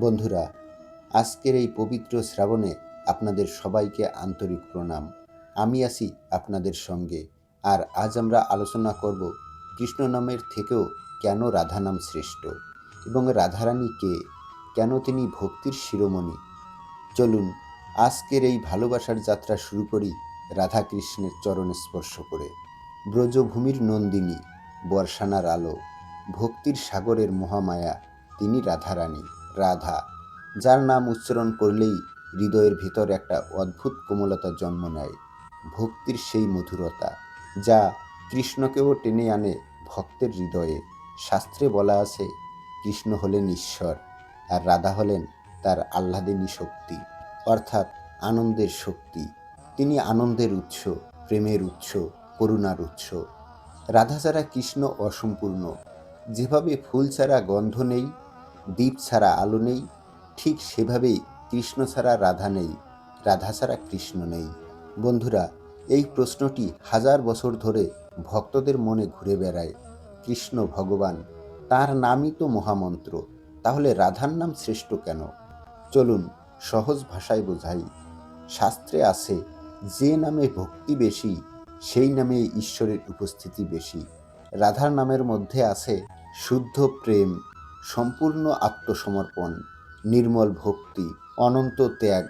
বন্ধুরা, আজকের এই পবিত্র শ্রাবণে আপনাদের সবাইকে আন্তরিক প্রণাম। আমি আছি আপনাদের সঙ্গে। আর আজ আমরা আলোচনা করব কৃষ্ণ নামের থেকেও কেন রাধা নাম শ্রেষ্ঠ এবং রাধারানী কে? কেন তিনি ভক্তির শিরোমণি? চলুন, আজকের এই ভালোবাসার যাত্রা শুরু করি রাধা কৃষ্ণের চরণে স্পর্শ করে। ব্রজভূমির নন্দিনী, বর্ষানার আলো, ভক্তির সাগরের মহামায়া, তিনি রাধারানী। রাধা, যার নাম উচ্চারণ করলেই হৃদয়ের ভিতর একটা অদ্ভুত কোমলতা জন্ম নেয়, ভক্তির সেই মধুরতা, যা কৃষ্ণকেও টেনে আনে ভক্তের হৃদয়ে। শাস্ত্রে বলা আছে, কৃষ্ণ হলেন ঈশ্বর, আর রাধা হলেন তার আহ্লাদিনী শক্তি, অর্থাৎ আনন্দের শক্তি। তিনি আনন্দের উৎস, প্রেমের উৎস, করুণার উৎস। রাধা ছাড়া কৃষ্ণ অসম্পূর্ণ। যেভাবে ফুল ছাড়া গন্ধ নেই দ্বীপ ছাড়া আলো নেই, ঠিক সেভাবেই কৃষ্ণ ছাড়া রাধা নেই, রাধা ছাড়া কৃষ্ণ নেই। বন্ধুরা, এই প্রশ্নটি হাজার বছর ধরে ভক্তদের মনে ঘুরে বেড়ায়। কৃষ্ণ ভগবান, তার নামই তো মহামন্ত্র, তাহলে রাধার নাম শ্রেষ্ঠ কেন? চলুন সহজ ভাষায় বোঝাই। শাস্ত্রে আছে, যে নামে ভক্তি বেশি, সেই নামে ঈশ্বরের উপস্থিতি বেশি। রাধার নামের মধ্যে আছে, শুদ্ধ প্রেম। সম্পূর্ণ আত্মসমর্পণ, নির্মল ভক্তি, অনন্ত ত্যাগ।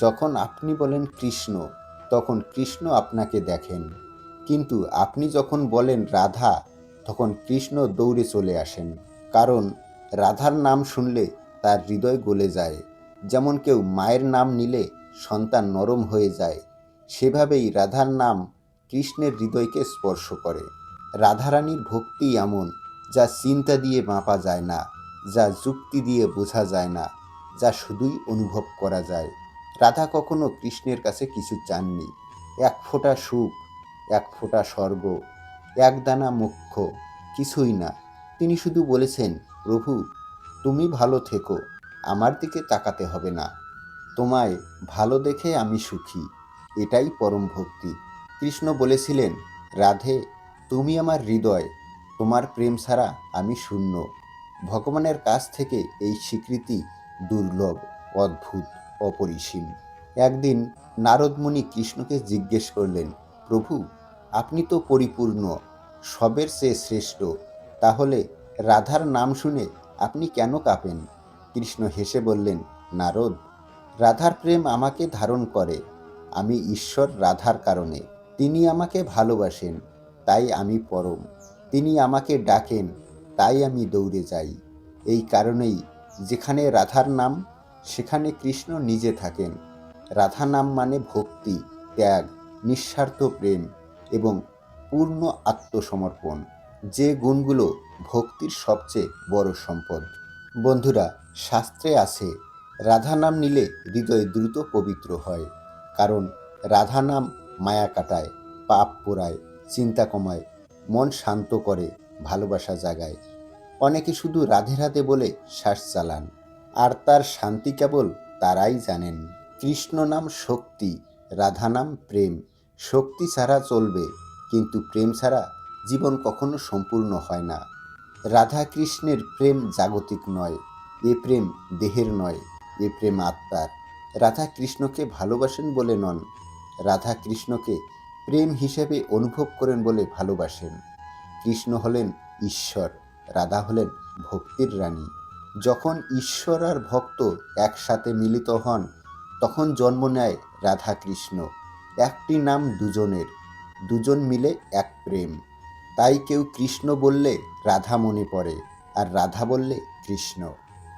যখন আপনি বলেন কৃষ্ণ, তখন কৃষ্ণ আপনাকে দেখেন। কিন্তু আপনি যখন বলেন রাধা, তখন কৃষ্ণ দৌড়ে চলে আসেন। কারণ রাধার নাম শুনলে তার হৃদয় গলে যায়। যেমন কেউ মায়ের নাম নিলে সন্তান নরম হয়ে যায়, সেভাবেই রাধার নাম কৃষ্ণের হৃদয়কে স্পর্শ করে। রাধারানীর ভক্তি এমন যা চিন্তা দিয়ে মাপা যায় না, যা যুক্তি দিয়ে বোঝা যায় না, যা শুধুই অনুভব করা যায়। রাধা কখনো কৃষ্ণের কাছে কিছু চাননি। এক ফোঁটা সুখ, এক ফোঁটা স্বর্গ, এক দানা মুখ্য কিছুই না। তিনি শুধু বলেছেন, প্রভু, তুমি ভালো থেকো, আমার দিকে তাকাতে হবে না। তোমায় ভালো দেখে আমি সুখী। এটাই পরম ভক্তি। কৃষ্ণ বলেছিলেন, রাধে, তুমি আমার হৃদয় তোমার প্রেম ছাড়া আমি শূন্য। ভগবানের কাছ থেকে এই স্বীকৃতি দুর্লভ, অদ্ভুত, অপরিসীম। একদিন নারদমণি কৃষ্ণকে জিজ্ঞেস করলেন, প্রভু, আপনি তো পরিপূর্ণ, সবের চেয়ে শ্রেষ্ঠ। তাহলে রাধার নাম শুনে আপনি কেন কাঁপেন? কৃষ্ণ হেসে বললেন, নারদ, রাধার প্রেম আমাকে ধারণ করে। আমি ঈশ্বর রাধার কারণে। তিনি আমাকে ভালোবাসেন, তাই আমি পরম। তিনি আমাকে ডাকেন, তাই আমি দৌড়ে যাই। এই কারণেই যেখানে রাধার নাম, সেখানে কৃষ্ণ নিজে থাকেন। রাধা নাম মানে ভক্তি, ত্যাগ, নিঃস্বার্থ প্রেম এবং পূর্ণ আত্মসমর্পণ। যে গুণগুলো ভক্তির সবচেয়ে বড় সম্পদ। বন্ধুরা, শাস্ত্রে আছে, রাধা নাম নিলে হৃদয় দ্রুত পবিত্র হয়। কারণ রাধা নাম মায়া কাটায়, পাপ পোড়ায়, চিন্তা কমায় মন শান্ত করে ভালোবাসা জাগায় অনেকে শুধু রাধে রাধে বলে শ্বাস চালান, আর তার শান্তি কেবল তারাই জানেন। কৃষ্ণ নাম শক্তি, রাধা নাম প্রেম। শক্তি ছাড়া চলবে, কিন্তু প্রেম ছাড়া জীবন কখনো সম্পূর্ণ হয় না। রাধা কৃষ্ণের প্রেম জাগতিক নয়, এ প্রেম দেহের নয়, এ প্রেম আত্মার। রাধা কৃষ্ণকে ভালোবাসেন বলে নন, রাধা কৃষ্ণকে প্রেম হিসেবে অনুভব করেন বলে ভালোবাসেন। কৃষ্ণ হলেন ঈশ্বর, রাধা হলেন ভক্তির রানী। যখন ঈশ্বর আর ভক্ত একসাথে মিলিত হন, তখন জন্ম নেয় রাধা কৃষ্ণ। একটি নাম দুজনের, দুজন মিলে এক প্রেম। তাই কেউ কৃষ্ণ বললে রাধা মনে পড়ে, আর রাধা বললে কৃষ্ণ।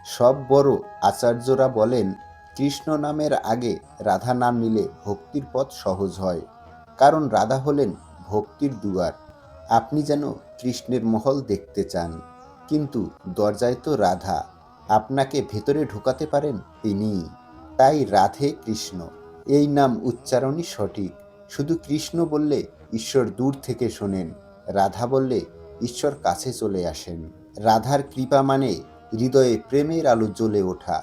সব বড় আচার্যরা বলেন, কৃষ্ণ নামের আগে রাধা নাম নিলে ভক্তির পথ সহজ হয়। কারণ রাধা হলেন ভক্তির দুয়ার। আপনি যেন কৃষ্ণের মহল দেখতে চান। কিন্তু দরজায় তো রাধা। আপনাকে ভেতরে ঢোকাতে পারেন তিনি। তাই রাধে কৃষ্ণ। এই নাম উচ্চারণই সঠিক। শুধু কৃষ্ণ বললে ঈশ্বর দূর থেকে শোনেন। রাধা বললে ঈশ্বর কাছে চলে আসেন। রাধার কৃপা মানে হৃদয়ে প্রেমের আলো জ্বলে ওঠা।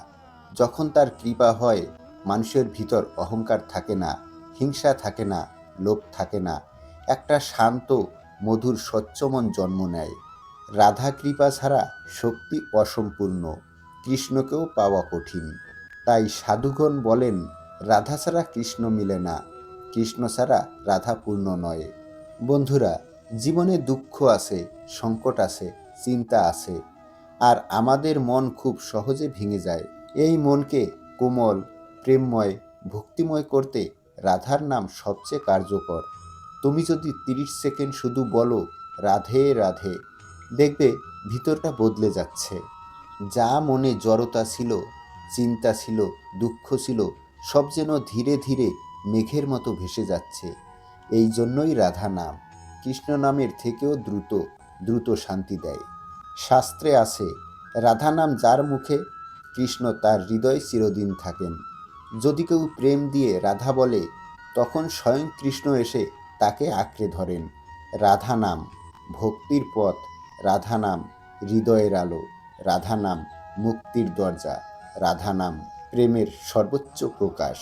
যখন তার কৃপা হয়, মানুষের ভিতর অহংকার থাকে না, হিংসা থাকে না। লোভ থাকে না। একটা শান্ত, মধুর স্বচ্ছমন জন্ম নেয়। রাধা কৃপা ছাড়া শক্তি অসম্পূর্ণ। কৃষ্ণকেও পাওয়া কঠিন। তাই সাধুগণ বলেন, রাধা ছাড়া কৃষ্ণ মিলে না। কৃষ্ণ ছাড়া রাধা পূর্ণ নয়। বন্ধুরা, জীবনে দুঃখ আছে, সংকট আছে, চিন্তা আছে, আর আমাদের মন খুব সহজে ভেঙে যায়। এই মনকে কোমল, প্রেমময়, ভক্তিময় করতে রাধার নাম সবচেয়ে কার্যকর। তুমি যদি তিরিশ সেকেন্ড শুধু বলো, রাধে রাধে দেখবে ভিতরটা বদলে যাচ্ছে। যা মনে জড়তা ছিল, চিন্তা ছিল, দুঃখ ছিল, সব যেন ধীরে ধীরে মেঘের মতো ভেসে যাচ্ছে। এই জন্যই রাধা নাম। কৃষ্ণ নামের থেকেও দ্রুত দ্রুত শান্তি দেয়। শাস্ত্রে আছে, রাধা নাম যার মুখে, কৃষ্ণ তার হৃদয় চিরদিন থাকেন। যদি কেউ প্রেম দিয়ে রাধা বলে, তখন স্বয়ং কৃষ্ণ এসে তাকে আঁকড়ে ধরেন। রাধা নাম, ভক্তির পথ, রাধা নাম, হৃদয়ের আলো, রাধা নাম, মুক্তির দরজা, রাধা নাম, প্রেমের সর্বোচ্চ প্রকাশ।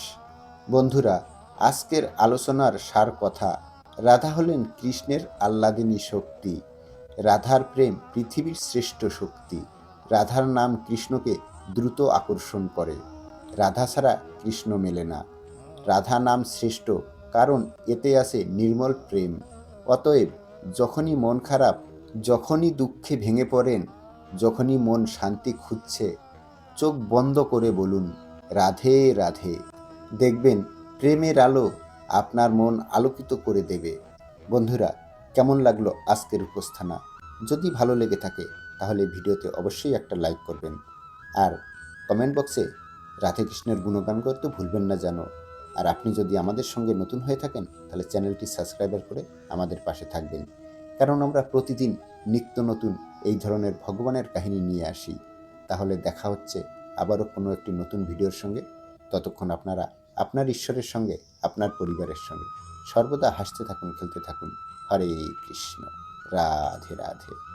বন্ধুরা, আজকের আলোচনার সার কথা, রাধা হলেন কৃষ্ণের আহ্লাদিনী শক্তি। রাধার প্রেম পৃথিবীর শ্রেষ্ঠ শক্তি। রাধার নাম কৃষ্ণকে দ্রুত আকর্ষণ করে। রাধা ছাড়া কৃষ্ণ মেলে না। রাধা নাম শ্রেষ্ঠ কারণ এতে আছে নির্মল প্রেম। অতএব যখনই মন খারাপ, যখনই দুঃখে ভেঙে পড়েন, যখনই মন শান্তি খুঁজছে, চোখ বন্ধ করে বলুন, রাধে রাধে। দেখবেন প্রেমের আলো আপনার মন আলোকিত করে দেবে। বন্ধুরা, কেমন লাগল আজকের উপস্থানা? যদি ভালো লেগে থাকে, তাহলে ভিডিওতে অবশ্যই একটা লাইক করবেন। আর কমেন্ট বক্সে রাধে কৃষ্ণের গুণগান করতে ভুলবেন না যেন আর আপনি যদি আমাদের সঙ্গে নতুন হয়ে থাকেন, তাহলে চ্যানেলটি সাবস্ক্রাইবার করে আমাদের পাশে থাকবেন। কারণ আমরা প্রতিদিন নিত্য নতুন এই ধরনের ভগবানের কাহিনী নিয়ে আসি। তাহলে দেখা হচ্ছে আবারও কোনো একটি নতুন ভিডিওর সঙ্গে। ততক্ষণ আপনারা আপনার ঈশ্বরের সঙ্গে, আপনার পরিবারের সঙ্গে। সর্বদা হাসতে থাকুন, খেলতে থাকুন। হরে কৃষ্ণ। রাধে রাধে।